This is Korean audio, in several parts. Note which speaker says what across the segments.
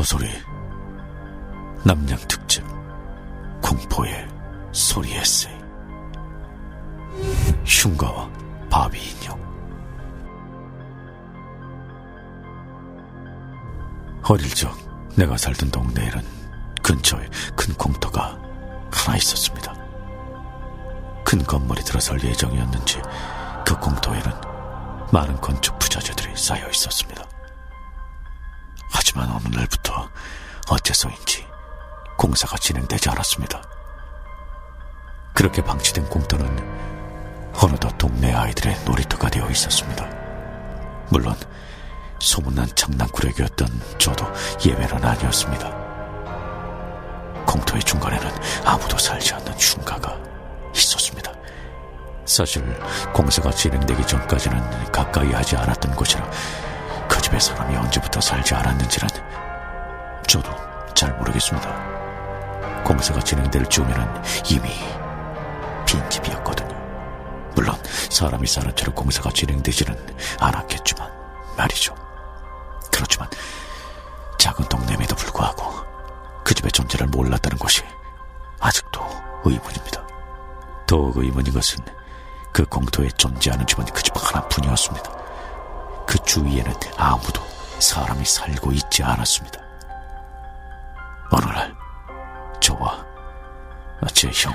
Speaker 1: 저소리 남양 특집 공포의 소리 에세이 흉가와 바비 인형 어릴 적 내가 살던 동네에는 근처에 큰 공터가 하나 있었습니다. 큰 건물이 들어설 예정이었는지 그 공터에는 많은 건축 부자재들이 쌓여 있었습니다. 하지만 어느 날부터 어째서인지 공사가 진행되지 않았습니다. 그렇게 방치된 공터는 어느덧 동네 아이들의 놀이터가 되어 있었습니다. 물론 소문난 장난꾸러기였던 저도 예외는 아니었습니다. 공터의 중간에는 아무도 살지 않는 흉가가 있었습니다. 사실 공사가 진행되기 전까지는 가까이 하지 않았던 곳이라 그 집에 사람이 언제부터 살지 않았는지는 저도 잘 모르겠습니다. 공사가 진행될 즈음에는 이미 빈집이었거든요. 물론 사람이 사는 채로 공사가 진행되지는 않았겠지만 말이죠. 그렇지만 작은 동네임에도 불구하고 그 집의 존재를 몰랐다는 것이 아직도 의문입니다. 더욱 의문인 것은 그 공터에 존재하는 집은 그 집 하나뿐이었습니다. 그 주위에는 아무도 사람이 살고 있지 않았습니다. 어느 날 저와 제 형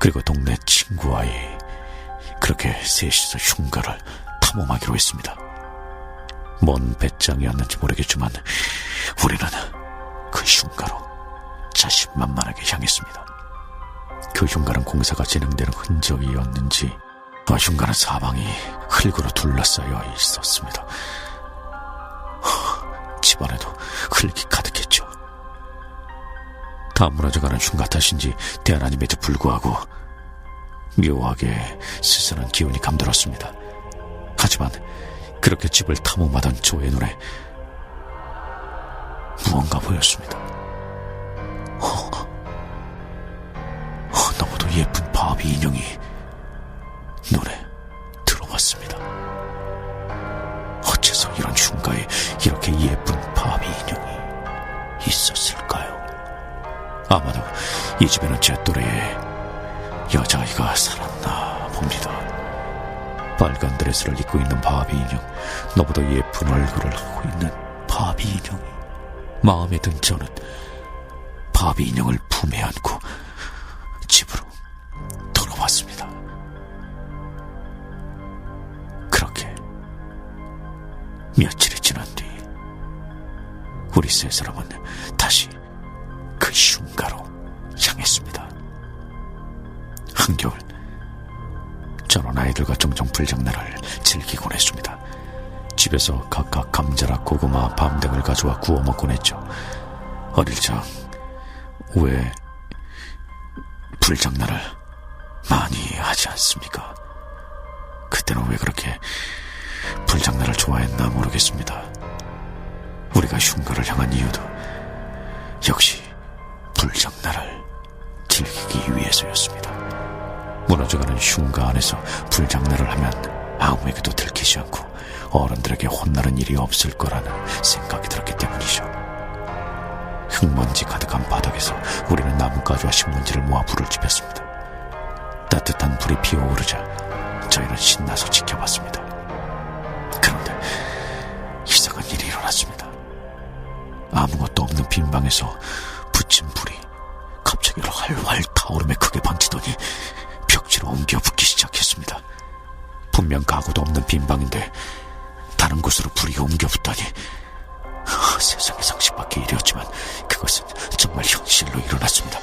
Speaker 1: 그리고 동네 친구와의 그렇게 셋이서 흉가를 탐험하기로 했습니다. 뭔 배짱이었는지 모르겠지만 우리는 그 흉가로 자신만만하게 향했습니다. 그 흉가는 공사가 진행되는 흔적이었는지 그 흉가는 사방이 흙으로 둘러싸여 있었습니다. 허, 집안에도 흙이 가득했죠. 다 무너져가는 흉가 탓인지 대하나님에도 불구하고 묘하게 스스는 기운이 감돌았습니다. 하지만 그렇게 집을 탐험하던 저의 눈에 무언가 보였습니다. 어, 어, 너무도 예쁜 바비 인형이 눈에 들어왔습니다. 어째서 이런 흉가에 이렇게 예쁜 바비 인형이 있었을까요? 아마도 이 집에는 제 또래의 여자아이가 살았나 봅니다. 빨간 드레스를 입고 있는 바비 인형, 너보다 예쁜 얼굴을 하고 있는 바비 인형이 마음에 든 저는 바비 인형을 품에 안고 며칠이 지난 뒤 우리 세 사람은 다시 그 흉가로 향했습니다. 한겨울 저런 아이들과 종종 불장난을 즐기곤 했습니다. 집에서 각각 감자라 고구마, 밤 등을 가져와 구워 먹곤 했죠. 어릴 적 왜 불장난을 많이 하지 않습니까? 그때는 왜 그렇게 불장난을 좋아했나 모르겠습니다. 우리가 흉가를 향한 이유도 역시 불장난을 즐기기 위해서였습니다. 무너져가는 흉가 안에서 불장난을 하면 아무에게도 들키지 않고 어른들에게 혼나는 일이 없을 거라는 생각이 들었기 때문이죠. 흙먼지 가득한 바닥에서 우리는 나뭇가지와 신문지를 모아 불을 지폈습니다. 따뜻한 불이 피어오르자 저희는 신나서 지켜봤습니다. 빈 방에서 붙인 불이 갑자기 활활 타오르며 크게 번지더니 벽지로 옮겨 붙기 시작했습니다. 분명 가구도 없는 빈 방인데 다른 곳으로 불이 옮겨 붙다니 하, 세상에 상식밖에 일이었지만 그것은 정말 현실로 일어났습니다.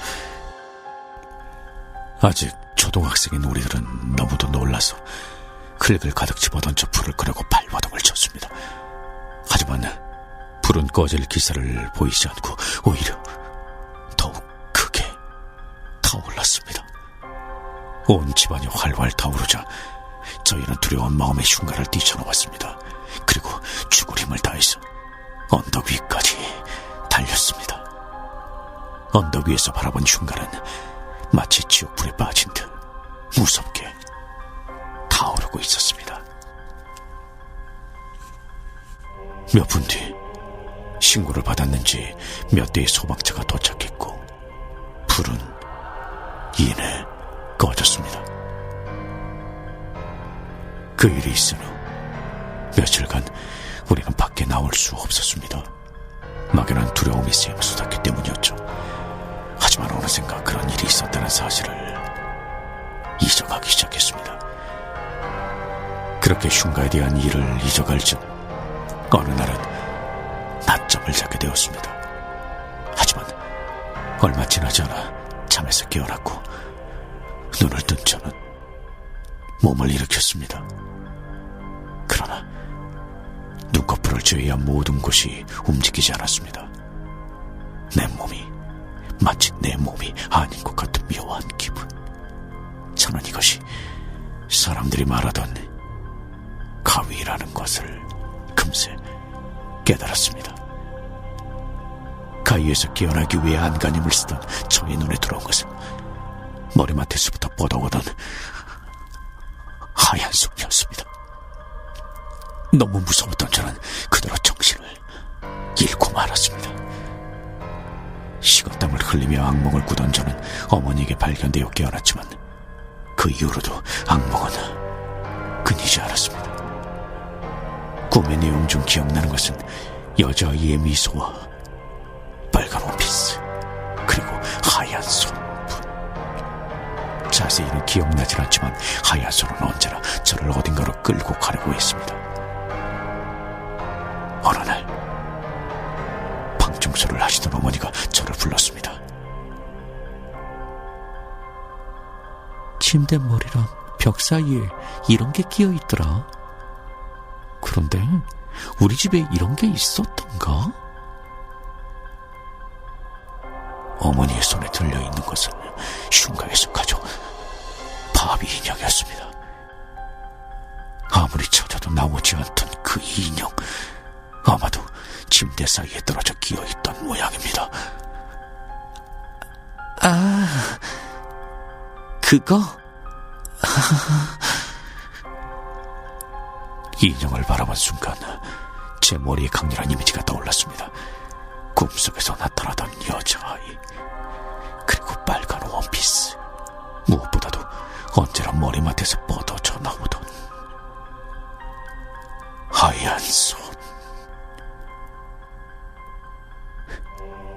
Speaker 1: 아직 초등학생인 우리들은 너무도 놀라서 흙을 가득 집어던져 불을 끄려고 발버둥을 쳤습니다. 하지만 불은 꺼질 기사를 보이지 않고 오히려 더욱 크게 타올랐습니다. 온 집안이 활활 타오르자 저희는 두려운 마음에 흉가를 뛰쳐나왔습니다. 그리고 죽을 힘을 다해서 언덕 위까지 달렸습니다. 언덕 위에서 바라본 흉가는 마치 지옥불에 빠진 듯 무섭게 타오르고 있었습니다. 몇 분 뒤 신고를 받았는지 몇 대의 소방차가 도착했고 불은 이내 꺼졌습니다. 그 일이 있은 후 며칠간 우리는 밖에 나올 수 없었습니다. 막연한 두려움이 샘솟았기 때문이었죠. 하지만 어느샌가 그런 일이 있었다는 사실을 잊어가기 시작했습니다. 그렇게 흉가에 대한 일을 잊어갈 즈음 어느 날은 낮 잠을 자게 되었습니다. 하지만 얼마 지나지 않아 잠에서 깨어났고 눈을 뜬 저는 몸을 일으켰습니다. 그러나 눈꺼풀을 제외한 모든 곳이 움직이지 않았습니다. 내 몸이 마치 내 몸이 아닌 것 같은 묘한 기분. 저는 이것이 사람들이 말하던 가위라는 것을 금세 깨달았습니다. 가위에서 깨어나기 위해 안간힘을 쓰던 저의 눈에 들어온 것은 머리맡에서부터 뻗어오던 하얀 손이었습니다. 너무 무서웠던 저는 그대로 정신을 잃고 말았습니다. 식은땀을 흘리며 악몽을 꾸던 저는 어머니에게 발견되어 깨어났지만 그 이후로도 악몽은 끊이지 않았습니다. 꿈의 내용 중 기억나는 것은 여자아이의 미소와 원피스 그리고 하얀 손뿐 자세히는 기억나질 않지만 하얀 손은 언제나 저를 어딘가로 끌고 가려고 했습니다. 어느 날 방청소를 하시던 어머니가 저를 불렀습니다. 침대 머리랑 벽 사이에 이런 게 끼어 있더라. 그런데 우리 집에 이런 게 있었던가? 어머니의 손에 들려 있는 것은 흉가에서 가져온 바비 인형이었습니다. 아무리 찾아도 나오지 않던 그 인형, 아마도 침대 사이에 떨어져 끼어 있던 모양입니다. 아, 그거? 인형을 바라본 순간 제 머리에 강렬한 이미지가 떠올랐습니다. 꿈속에서 나타나던 여자아이 그리고 빨간 원피스 무엇보다도 언제나 머리맡에서 뻗어져 나오던 하얀 손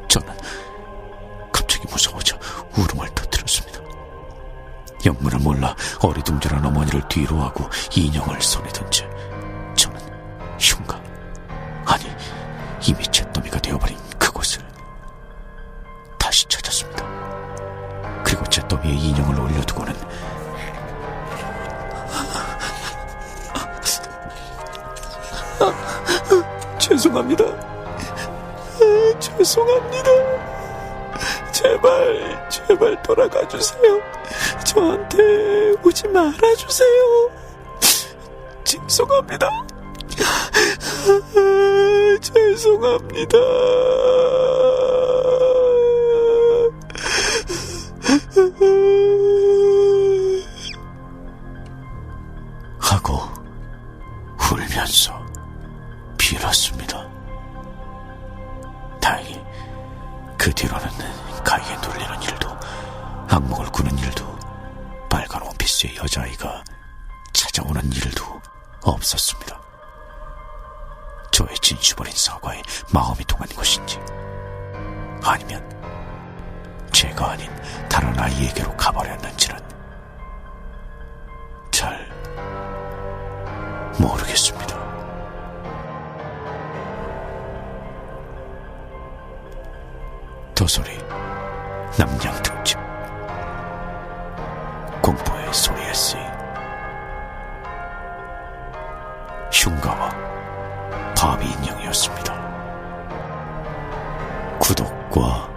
Speaker 1: 저는 갑자기 무서워져 울음을 터뜨렸습니다. 영문을 몰라 어리둥절한 어머니를 뒤로 하고 인형을 손에 든 채 저는 흉가 아니 이미 잿더미가 되어버린 잿더미에 인형을 올려두고는 죄송합니다. 아, 죄송합니다. 제발, 제발 돌아가 주세요. 저한테 오지 말아 주세요. 죄송합니다. 아, 죄송합니다. 눌리는 일도 악몽을 꾸는 일도 빨간 원피스의 여자아이가 찾아오는 일도 없었습니다. 저의 진슈버린 사과에 마음이 통한 것인지 아니면 제가 아닌 다른 아이에게로 가버렸는지는 잘 모르겠습니다. 도소리 남양 특집 공포의 소리에 쓰인 흉가와 바비 인형이었습니다. 구독과